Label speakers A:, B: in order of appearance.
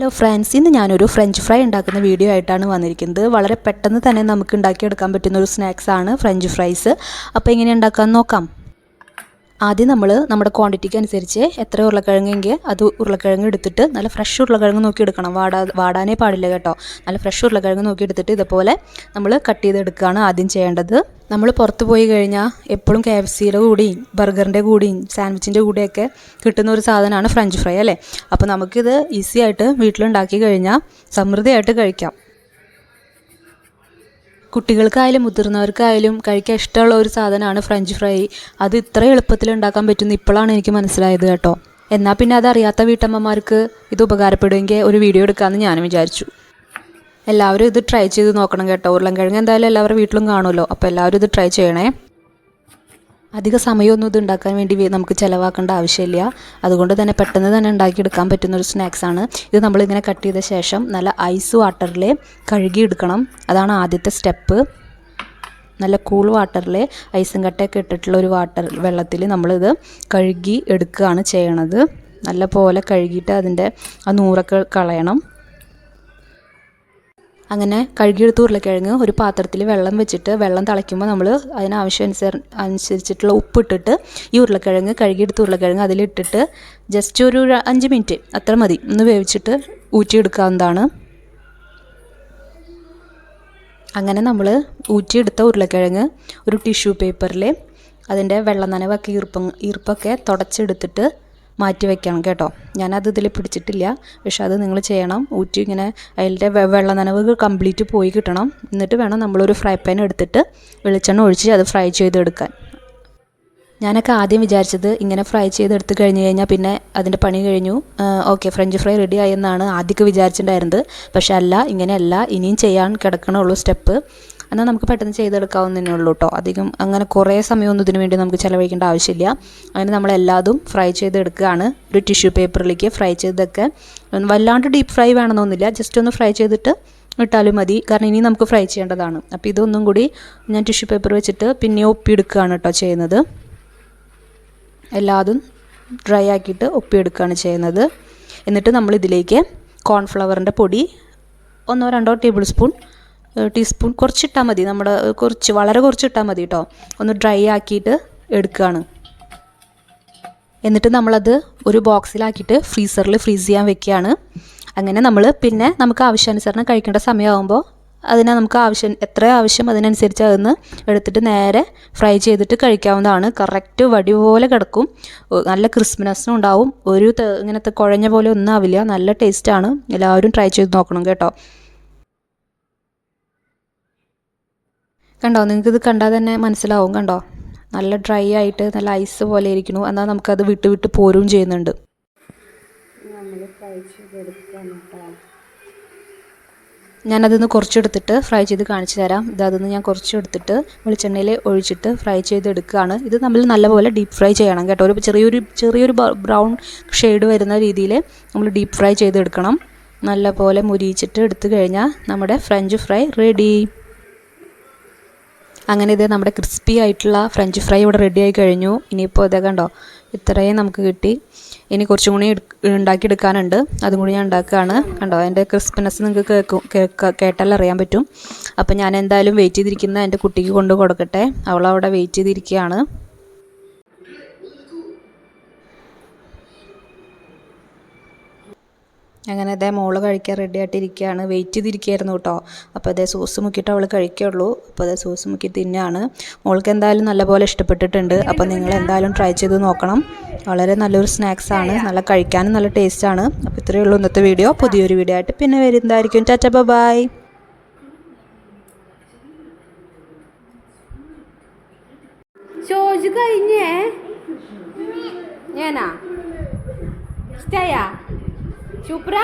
A: Hello friends ഇന്ന് ഞാനൊരു French fry ഉണ്ടാക്കുന്ന വീഡിയോ ആയിട്ടാണ് വന്നിരിക്കുന്നത്. വളരെ പെട്ടെന്ന് തന്നെ നമുക്ക് ഉണ്ടാക്കിയെടുക്കാൻ പറ്റുന്ന ഒരു സ്നാക്സാണ് ഫ്രഞ്ച് ഫ്രൈസ് അപ്പോൾ എങ്ങനെ ഉണ്ടാക്കാമെന്ന് നോക്കാം. ആദ്യം നമ്മൾ നമ്മുടെ ക്വാണ്ടിറ്റിക്ക് അനുസരിച്ച് എത്ര ഉരുളക്കിഴങ്ങെങ്കിൽ അത് ഉരുളക്കിഴങ്ങ് എടുത്തിട്ട് നല്ല ഫ്രഷ് ഉരുളക്കിഴങ്ങ് നോക്കി എടുക്കണം. വാടാ വാടാനേ പാടില്ല കേട്ടോ. നല്ല ഫ്രഷ് ഉരുളക്കിഴങ്ങ് നോക്കി എടുത്തിട്ട് ഇതുപോലെ നമ്മൾ കട്ട് ചെയ്തെടുക്കുകയാണ് ആദ്യം ചെയ്യേണ്ടത്. നമ്മൾ പുറത്ത് പോയി കഴിഞ്ഞാൽ എപ്പോഴും കെ എഫ് സിയുടെ കൂടിയും ബർഗറിന്റെ കൂടിയും സാൻഡ്വിച്ചിന്റെ കൂടെയൊക്കെ കിട്ടുന്ന ഒരു സാധനമാണ് ഫ്രഞ്ച് ഫ്രൈ അല്ലേ? അപ്പോൾ നമുക്കിത് ഈസി ആയിട്ട് വീട്ടിലുണ്ടാക്കി കഴിഞ്ഞാൽ സമൃദ്ധിയായിട്ട് കഴിക്കാം. കുട്ടികൾക്കായാലും മുതിർന്നവർക്കായാലും കഴിക്കാൻ ഇഷ്ടമുള്ള ഒരു സാധനമാണ് ഫ്രഞ്ച് ഫ്രൈ അത് ഇത്ര എളുപ്പത്തിൽ ഉണ്ടാക്കാൻ പറ്റുന്ന ഇപ്പോഴാണ് എനിക്ക് മനസ്സിലായത് കേട്ടോ. എന്നാൽ പിന്നെ അതറിയാത്ത വീട്ടമ്മമാർക്ക് ഇത് ഉപകാരപ്പെടുമെങ്കിൽ ഒരു വീഡിയോ എടുക്കാമെന്ന് ഞാനും വിചാരിച്ചു. എല്ലാവരും ഇത് ട്രൈ ചെയ്ത് നോക്കണം കേട്ടോ. ഉരുളൻകിഴങ്ങ് എന്തായാലും എല്ലാവരുടെ വീട്ടിലും കാണുമല്ലോ. അപ്പോൾ എല്ലാവരും ഇത് ട്രൈ ചെയ്യണേ. അധിക സമയമൊന്നും ഇത് ഉണ്ടാക്കാൻ വേണ്ടി നമുക്ക് ചിലവാക്കേണ്ട ആവശ്യമില്ല. അതുകൊണ്ട് തന്നെ പെട്ടെന്ന് തന്നെ ഉണ്ടാക്കിയെടുക്കാൻ പറ്റുന്ന ഒരു സ്നാക്സ് ആണ്. ഇത് നമ്മളിങ്ങനെ കട്ട് ചെയ്ത ശേഷം നല്ല ഐസ് വാട്ടറിൽ കഴുകിയെടുക്കണം. അതാണ് ആദ്യത്തെ സ്റ്റെപ്പ്. നല്ല കൂൾ വാട്ടറിൽ ഐസും കട്ടയൊക്കെ ഇട്ടിട്ടുള്ള ഒരു വാട്ടർ വെള്ളത്തിൽ നമ്മളിത് കഴുകി എടുക്കുകയാണ് ചെയ്യണത്. നല്ല പോലെ കഴുകിയിട്ട് അതിന്റെ ആ നൂറൊക്കെ കളയണം. അങ്ങനെ കഴുകിയെടുത്ത ഉരുളക്കിഴങ്ങ് ഒരു പാത്രത്തിൽ വെള്ളം വെച്ചിട്ട് വെള്ളം തിളയ്ക്കുമ്പോൾ നമ്മൾ അതിനാവശ്യം അനുസരിച്ചിട്ടുള്ള ഉപ്പിട്ടിട്ട് ഈ ഉരുളക്കിഴങ്ങ് കഴുകിയെടുത്ത ഉരുളക്കിഴങ്ങ് അതിലിട്ടിട്ട് ജസ്റ്റ് ഒരു അഞ്ച് മിനിറ്റ് അത്ര മതി. ഒന്ന് വേവിച്ചിട്ട് ഊറ്റിയെടുക്കാവുന്നതാണ്. അങ്ങനെ നമ്മൾ ഊറ്റിയെടുത്ത ഉരുളക്കിഴങ്ങ് ഒരു ടിഷ്യൂ പേപ്പറിൽ അതിന്റെ വെള്ളം നനവൊക്കെ ഈർപ്പം ഈർപ്പൊക്കെ തുടച്ചെടുത്തിട്ട് മാറ്റി വെക്കണം കേട്ടോ. ഞാനത് ഇതിൽ പിടിച്ചിട്ടില്ല. പക്ഷെ അത് നിങ്ങൾ ചെയ്യണം. ഊറ്റി ഇങ്ങനെ അതിന്റെ വെള്ള നനവ് കംപ്ലീറ്റ് പോയി കിട്ടണം. എന്നിട്ട് വേണം നമ്മളൊരു ഫ്രൈ പാൻ എടുത്തിട്ട് വെളിച്ചെണ്ണ ഒഴിച്ച് അത് ഫ്രൈ ചെയ്തെടുക്കാൻ. ഞാനൊക്കെ ആദ്യം വിചാരിച്ചത് ഇങ്ങനെ ഫ്രൈ ചെയ്തെടുത്ത് കഴിഞ്ഞ് കഴിഞ്ഞാൽ പിന്നെ അതിന്റെ പണി കഴിഞ്ഞു. ഓക്കെ ഫ്രഞ്ച് ഫ്രൈ റെഡി ആയി എന്നാണ് ആദ്യമൊക്കെ വിചാരിച്ചിട്ടുണ്ടായിരുന്നത്. പക്ഷെ അല്ല ഇങ്ങനെയല്ല. ഇനിയും ചെയ്യാൻ കിടക്കണുള്ളൂ സ്റ്റെപ്പ്. എന്നാൽ നമുക്ക് പെട്ടെന്ന് ചെയ്തെടുക്കാവുന്നതന്നെ ഉള്ളൂ കേട്ടോ അധികം അങ്ങനെ കുറേ സമയമൊന്നും ഇതിനു വേണ്ടി നമുക്ക് ചിലവഴിക്കേണ്ട ആവശ്യമില്ല. അങ്ങനെ നമ്മൾ എല്ലാതും ഫ്രൈ ചെയ്തെടുക്കുകയാണ്. ഒരു ടിഷ്യൂ പേപ്പറിലേക്ക് ഫ്രൈ ചെയ്തൊക്കെ. വല്ലാണ്ട് ഡീപ്പ് ഫ്രൈ വേണമെന്നൊന്നുമില്ല. ജസ്റ്റ് ഒന്ന് ഫ്രൈ ചെയ്തിട്ട് ഇട്ടാലും മതി. കാരണം ഇനി നമുക്ക് ഫ്രൈ ചെയ്യേണ്ടതാണ്. അപ്പോൾ ഇതൊന്നും കൂടി ഞാൻ ടിഷ്യൂ പേപ്പർ വെച്ചിട്ട് പിന്നെ ഒപ്പിയെടുക്കുകയാണ് കേട്ടോ ചെയ്യുന്നത്. എല്ലാതും ഡ്രൈ ആക്കിയിട്ട് ഒപ്പിയെടുക്കുകയാണ് ചെയ്യുന്നത്. എന്നിട്ട് നമ്മൾ ഇതിലേക്ക് കോൺഫ്ലവറിന്റെ പൊടി ഒന്നോ രണ്ടോ ടേബിൾ സ്പൂൺ ടീസ്പൂൺ കുറച്ചിട്ടാൽ മതി. നമ്മുടെ കുറച്ച് വളരെ കുറച്ചിട്ടാൽ മതി കേട്ടോ ഒന്ന് ഡ്രൈ ആക്കിയിട്ട് എടുക്കുകയാണ് എന്നിട്ട് നമ്മളത് ഒരു ബോക്സിലാക്കിയിട്ട് ഫ്രീസറിൽ ഫ്രീസ് ചെയ്യാൻ വെക്കുകയാണ് അങ്ങനെ നമ്മൾ പിന്നെ നമുക്ക് ആവശ്യാനുസരണം കഴിക്കേണ്ട സമയമാകുമ്പോൾ അതിനെ നമുക്ക് ആവശ്യം എത്ര ആവശ്യം അതിനനുസരിച്ച് അതൊന്ന് എടുത്തിട്ട് നേരെ ഫ്രൈ ചെയ്തിട്ട് കഴിക്കാവുന്നതാണ്. കറക്റ്റ് വടി പോലെ കിടക്കും. നല്ല ക്രിസ്മനസ്സും ഉണ്ടാവും. ഒരു ഇങ്ങനത്തെ കുഴഞ്ഞ പോലെ ഒന്നും ആവില്ല. നല്ല ടേസ്റ്റാണ് എല്ലാവരും ട്രൈ ചെയ്ത് നോക്കണം കേട്ടോ. കണ്ടോ? നിങ്ങൾക്കിത് കണ്ടാൽ തന്നെ മനസ്സിലാവും കണ്ടോ? നല്ല ഡ്രൈ ആയിട്ട് നല്ല ഐസ് പോലെ ഇരിക്കുന്നു. എന്നാൽ നമുക്കത് വിട്ട് വിട്ട് പോരുകയും ചെയ്യുന്നുണ്ട്. ഞാനതിന്ന് കുറച്ചെടുത്തിട്ട് ഫ്രൈ ചെയ്ത് കാണിച്ചു തരാം. ഇത് അതിന്ന് ഞാൻ കുറച്ചെടുത്തിട്ട് വെളിച്ചെണ്ണയിൽ ഒഴിച്ചിട്ട് ഫ്രൈ ചെയ്തെടുക്കുകയാണ്. ഇത് നമ്മൾ നല്ലപോലെ ഡീപ്പ് ഫ്രൈ ചെയ്യണം കേട്ടോ. ഒരു ചെറിയൊരു ചെറിയൊരു ബ്രൗൺ ഷെയ്ഡ് വരുന്ന രീതിയിൽ നമ്മൾ ഡീപ്പ് ഫ്രൈ ചെയ്തെടുക്കണം. നല്ലപോലെ മുരിയിച്ചിട്ട് എടുത്തു കഴിഞ്ഞാൽ നമ്മുടെ ഫ്രഞ്ച് ഫ്രൈ റെഡി അങ്ങനെ ഇത് നമ്മുടെ ക്രിസ്പി ആയിട്ടുള്ള ഫ്രഞ്ച് ഫ്രൈ ഇവിടെ റെഡി ആയി കഴിഞ്ഞു. ഇനിയിപ്പോൾ ഇതേ കണ്ടോ ഇത്രയും നമുക്ക് കിട്ടി. ഇനി കുറച്ചും കൂടി ഉണ്ടാക്കിയെടുക്കാനുണ്ട്. അതും കൂടി ഞാൻ ഉണ്ടാക്കുകയാണ്. കണ്ടോ അതിന്റെ ക്രിസ്പിനെസ് നിങ്ങൾക്ക് കേൾക്ക കേട്ടാൽ അറിയാൻ പറ്റും. അപ്പോൾ ഞാൻ എന്തായാലും വെയിറ്റ് ചെയ്തിരിക്കുന്ന എന്റെ കുട്ടിക്ക് കൊണ്ട് കൊടുക്കട്ടെ. അവളവിടെ വെയിറ്റ് ചെയ്തിരിക്കുകയാണ്. അങ്ങനെ അതേ മോൾ കഴിക്കാൻ റെഡി ആയിട്ടിരിക്കുകയാണ് വെയിറ്റ് ചെയ്തിരിക്കുകയായിരുന്നു കേട്ടോ. അപ്പോൾ അതേ സോസ് മുക്കിയിട്ട് അവൾ കഴിക്കുള്ളൂ. അപ്പോൾ അതേ സോസ് മുക്കി തിന്നാണ്. മോൾക്ക് എന്തായാലും നല്ലപോലെ ഇഷ്ടപ്പെട്ടിട്ടുണ്ട്. അപ്പോൾ നിങ്ങൾ എന്തായാലും ട്രൈ ചെയ്ത് നോക്കണം. വളരെ നല്ലൊരു സ്നാക്സ് ആണ്. നല്ല കഴിക്കാനും നല്ല ടേസ്റ്റ് ആണ്. അപ്പോൾ ഇത്രയേ ഉള്ളൂ ഇന്നത്തെ വീഡിയോ പുതിയൊരു വീഡിയോ ആയിട്ട് പിന്നെ വരുന്നതായിരിക്കും. ടാറ്റ ബൈ
B: കഴിഞ്ഞേ. chupra